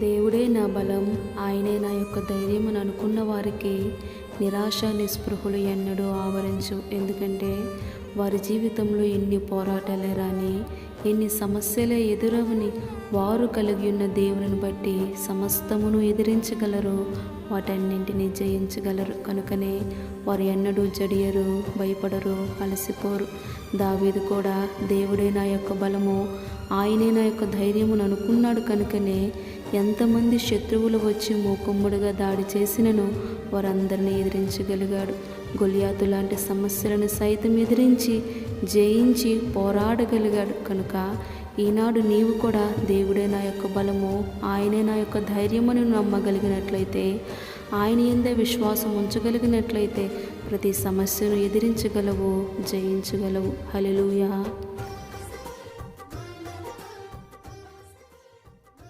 దేవుడే నా బలం ఆయనే నా యొక్క ధైర్యం అని అనుకున్న వారికి నిరాశ నిస్పృహలు ఎన్నడూ ఆవరించు ఎందుకంటే వారి జీవితంలో ఎన్ని పోరాటాలే రాని ఎన్ని సమస్యలే ఎదురవని వారు కలిగి ఉన్న దేవుని బట్టి సమస్తమును ఎదిరించగలరు. వాటన్నింటినీ జయించగలరు. కనుకనే వారు ఎన్నడూ జడియరు భయపడరు అలసిపోరు. దావీదు కూడా దేవుడే నా యొక్క బలము ఆయనే నా యొక్క ధైర్యమును అనుకున్నాడు కనుకనే ఎంతమంది శత్రువులు వచ్చి మూకుమ్ముడుగా దాడి చేసినను వారందరినీ ఎదిరించగలిగాడు. గొలియాతు లాంటి సమస్యలను సైతం ఎదిరించి జయించి పోరాడగలిగాడు. కనుక ఈనాడు నీవు కూడా దేవుడే నా యొక్క బలము ఆయనే నా యొక్క ధైర్యమును నమ్మగలిగినట్లయితే ఆయన ఎందే విశ్వాసం ఉంచగలిగినట్లయితే ప్రతి సమస్యను ఎదిరించగలవు జయించగలవు. హల్లెలూయా.